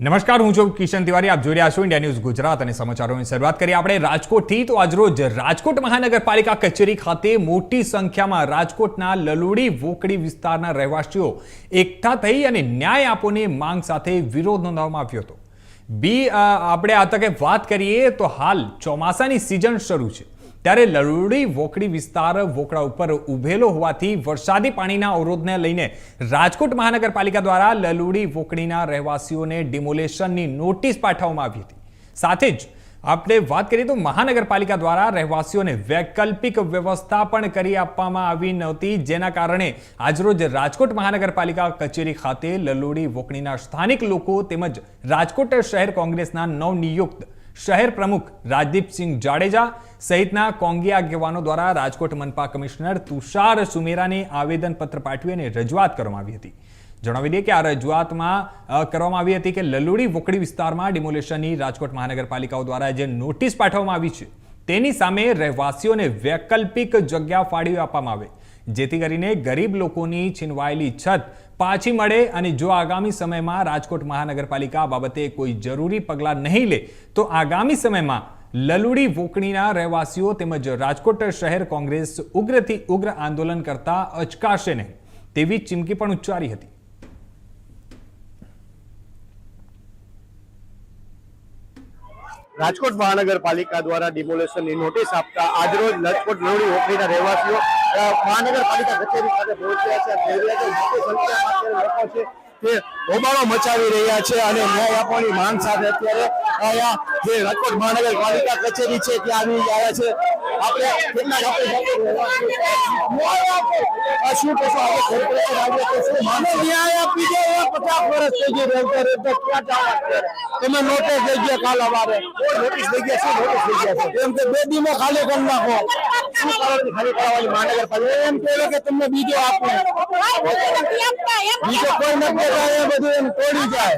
નમસ્કાર, હું છું કિશન તિવારી. આપ જોઈ રહ્યા છો ઇન્ડિયા ન્યૂઝ ગુજરાત અને સમાચારોની શરૂઆત કરીએ. આપણે રાજકોટથી તો આજરોજ રાજકોટ મહાનગરપાલિકા કચેરી ખાતે મોટી સંખ્યામાં રાજકોટના લલુડી વોકડી વિસ્તારના રહેવાસીઓ એકઠા થઈ અને ન્યાય આપોની માંગ સાથે વિરોધ નોંધાવવામાં આવ્યો હતો. બી આપણે આ તકે વાત કરીએ તો હાલ ચોમાસાની સિઝન શરૂ છે. ત્યારે લલુડી વોકડી વિસ્તાર વોકડા ઉપર ઉભેલો હોવાથી વરસાદી પાણીના અવરોધને લઈને રાજકોટ મહાનગરપાલિકા દ્વારા લલુડી વોકડીના રહેવાસીઓને ડિમોલેશનની નોટિસ પાઠવવામાં આવી હતી. સાથે જ આપણે વાત કરીએ તો મહાનગરપાલિકા દ્વારા રહેવાસીઓને વૈકલ્પિક વ્યવસ્થા પણ કરી આપવામાં આવી નહોતી. જેના કારણે આજરોજ રાજકોટ મહાનગરપાલિકા કચેરી ખાતે લલુડી વોકડીના સ્થાનિક લોકો તેમજ રાજકોટ શહેર કોંગ્રેસના નવનિયુક્ત શહેર પ્રમુખ રાજદીપસિંહ જાડેજા સહિતના કોંગી આગેવાનો દ્વારા રાજકોટ મનપા કમિશનર તુષાર સુમેરાને આવેદનપત્ર પાઠવી અને રજૂઆત કરવામાં આવી હતી. જણાવી દઈએ કે આ રજૂઆતમાં કરવામાં આવી હતી કે લલુડી વોકડી વિસ્તારમાં ડિમોલેશનની રાજકોટ મહાનગરપાલિકાઓ દ્વારા જે નોટિસ પાઠવવામાં આવી છે, તેની સામે રહેવાસીઓને વૈકલ્પિક જગ્યા ફાળવી આપવામાં આવે. જેથી કરીને ગરીબ લોકોની છીનવાયેલી છત પાછી મળે અને જો આગામી સમયમાં રાજકોટ મહાનગરપાલિકા બાબતે કોઈ જરૂરી પગલાં નહીં લે, તો આગામી સમયમાં લલુડી વોકણીના રહેવાસીઓ તેમજ રાજકોટ શહેર કોંગ્રેસ ઉગ્રથી ઉગ્ર આંદોલન કરતા અચકાશે નહીં, તેવી ચીમકી પણ ઉચ્ચારી હતી. રાજકોટ મહાનગરપાલિકા દ્વારા ડિમોલેશનની નોટિસ આપતા આજરોજ રાજકોટ લોડી ઓફીના રહેવાસીઓ મહાનગરપાલિકા કચેરી ખાતે પહોંચ્યા છે. જોઈ છે મોટી સંખ્યામાં અત્યારે લોકો છે તે હોબાળો મચાવી રહ્યા છે અને ન્યાય આપવાની માંગ સાથે અત્યારે અહીંયા જે રાજકોટ મહાનગરપાલિકા કચેરી છે ત્યાં આવી આવ્યા છે. આપણે કેટલાક આપણે ન્યાય આપો. આ શું કહેશો? આપણે કોર્પોરેશન આવ્યો તો શું માંગ છે? ન્યાય આપી દે પચાસ વર્ષ થઈ ગઈ રહેતા રહેતા ક્યાં જવા તમે નોટિસ દઈ ગયા કાલ અમારે નોટિસ દઈ ગયા શું નોટિસ દઈ ગયા છે? એમ કે બે દીમાં ખાલી કરી નાખો. શું કારણથી ખાલી કરાવવાની મહાનગરપાલિકા એમ કહે કે તમને બીજો આપો. બીજો કોઈ નથી એ બધું એમ તોડી જાય.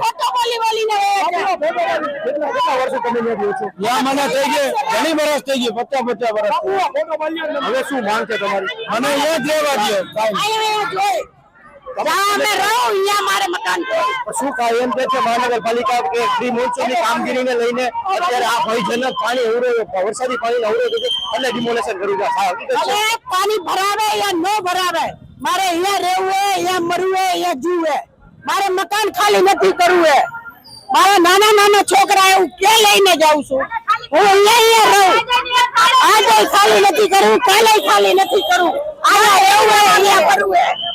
કેટલા કેટલા વર્ષો તમે ત્યાં રહ્યો છો? યા મને થઈ ગઈ ઘણી વર્ષ થઈ ગઈ પચાસ પચાસ વર્ષ હવે શું માંગ છે તમારી? મને એ જ લેવા દો કાંઈ. શું કાંઈ એમ કે છે મહાનગરપાલિકા કે પ્રી મોન્સૂનની કામગીરીને લઈને અત્યારે આ ભયજનક પાણી વરસાદી પાણી અવરોધ છે. એટલે ડિમોલેશન છે. પાણી ભરાવે યા ન ભરાવે. મારે અહીંયા રહેવું હે અહીંયા મરવું હે અહીંયા જીવવું હે. મારે મકાન ખાલી નથી કરવું હે. મારા નાના નાના છોકરા હું કે લઈને જાઉં છું? હું અહીંયા અહીંયા રહું. આજે ખાલી નથી કરવું કાલે ખાલી નથી કરવું. અહીંયા રહેવું હે અહીંયા કરવું હે.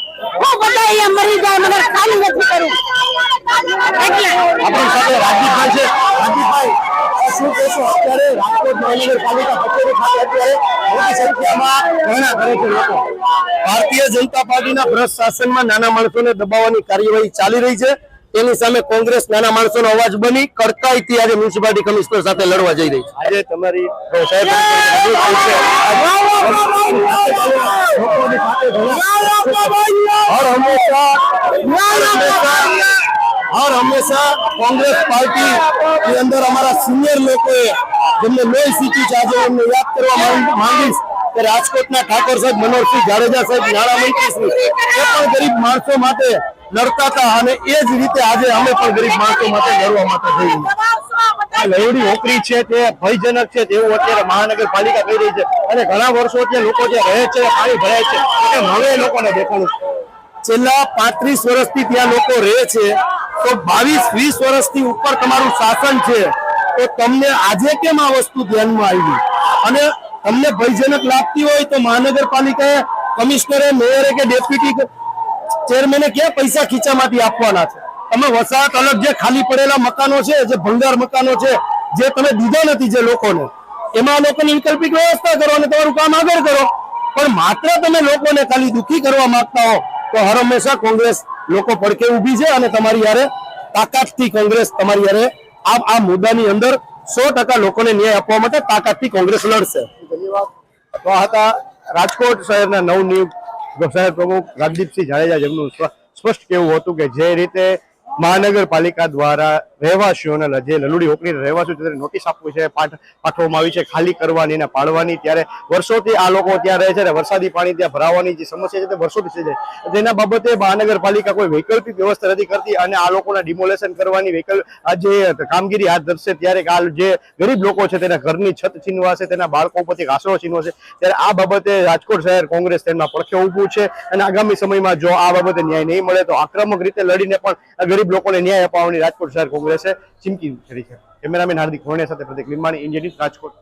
ભારતીય જનતા પાર્ટીના ભ્રષ્ટ શાસનમાં નાના માણસોને દબાવવાની કાર્યવાહી ચાલી રહી છે. એની સામે કોંગ્રેસ નાના માણસોનો અવાજ બની કડકાઈથી આજે મ્યુનિસિપાલિટી કમિશનર સાથે લડવા જઈ રહી છે. આજે તમારી હર હંમેશા હર હંમેશા કોંગ્રેસ પાર્ટી ની અંદર અમારા સિનિયર લોકોએ જેમને લોહી સીચી છે આજે એમને યાદ કરવા માંગ- માંગીશ. કે રાજકોટના ઠાકોર સાહેબ, મનોહરસિંહ જાડેજા સાહેબ નાણામંત્રી શ્રી. એ પણ ગરીબ માણસો માટે લડતા હતા અને એ જ રીતે આજે અમે પણ ગરીબ માણસો માટે લડવા માટે આ લહેવડી હોકરી છે તે ભયજનક છે તેવું અત્યારે મહાનગરપાલિકા કહી રહી છે અને ઘણા વર્ષો ત્યાં લોકો જે રહે છે, પાણી ભરાય છે. એમ હવે લોકોને દેખાડું છેલ્લા પાંત્રીસ વર્ષથી ત્યાં લોકો રહે છે. તો બાવીસ, વીસ વર્ષથી ઉપર તમારું શાસન છે. તો તમને આજે કેમ આ વસ્તુ ધ્યાનમાં આવી? અને તમને ભયજનક લાગતી હોય તો મહાનગરપાલિકાએ કમિશનરે, મેયરે કે ડેપ્યુટી ચેરમેને ક્યાં પૈસા ખીચામાંથી આપવાના છે? તમે વસાહત અલગ જે ખાલી પડેલા મકાનો છે, જે ભંગાર મકાનો છે, જે તમે દીધા નથી જે લોકોને, એમાં લોકોની વૈકલ્પિક વ્યવસ્થા કરો અને તમારું કામ આગળ કરો. પણ માત્ર તમે લોકોને ખાલી દુઃખી કરવા માંગતા હો, તો હર હંમેશા કોંગ્રેસ લોકો પડકે ઊભી છે અને તમારી યારે તાકાતથી કોંગ્રેસ તમારી યારે આ આ મુદ્દાની અંદર સો ટકા લોકોને ન્યાય આપવા માટે તાકાતથી કોંગ્રેસ લડશે. તો હતા રાજકોટ શહેરના નવનિયુક્ત સાહેબ પ્રમુખ રાજદીપસિંહ જાડેજા, જેમનું સ્પષ્ટ કેવું હતું કે જે રીતે મહાનગરપાલિકા દ્વારા રહેવાસીઓને જે લલુડી ઓકડી રહેવાસીઓ છે નોટિસ આપવી છે પાઠવવામાં આવી છે, ખાલી કરવાની અને પાડવાની. ત્યારે વર્ષોથી આ લોકો ત્યાં રહે છે અને વરસાદી પાણી ત્યાં ભરાવાની જે સમસ્યા છે તે વર્ષોથી છે તેના બાબતે મહાનગરપાલિકા કોઈ વૈકલ્પિક વ્યવસ્થા નથી કરતી અને આ લોકોના ડિમોલેશન કરવાની વૈકલ્પ જે કામગીરી હાથ ધરશે ત્યારે આ જે ગરીબ લોકો છે તેના ઘરની છત છીનવાશે, તેના બાળકો ઉપરથી આશરો છીનવાશે. ત્યારે આ બાબતે રાજકોટ શહેર કોંગ્રેસ તેમાં પડખે ઊભું છે અને આગામી સમયમાં જો આ બાબતે ન્યાય નહીં મળે તો આક્રમક રીતે લડીને પણ ગરીબ લોકોને ન્યાય અપાવવાની રાજકોટ શહેર કોંગ્રેસે ચીમકી કરી છે. કેમેરામેન હાર્દિક હોણે સાથે પ્રતિક લીંબાણી ઇન્ડિયા રાજકોટ.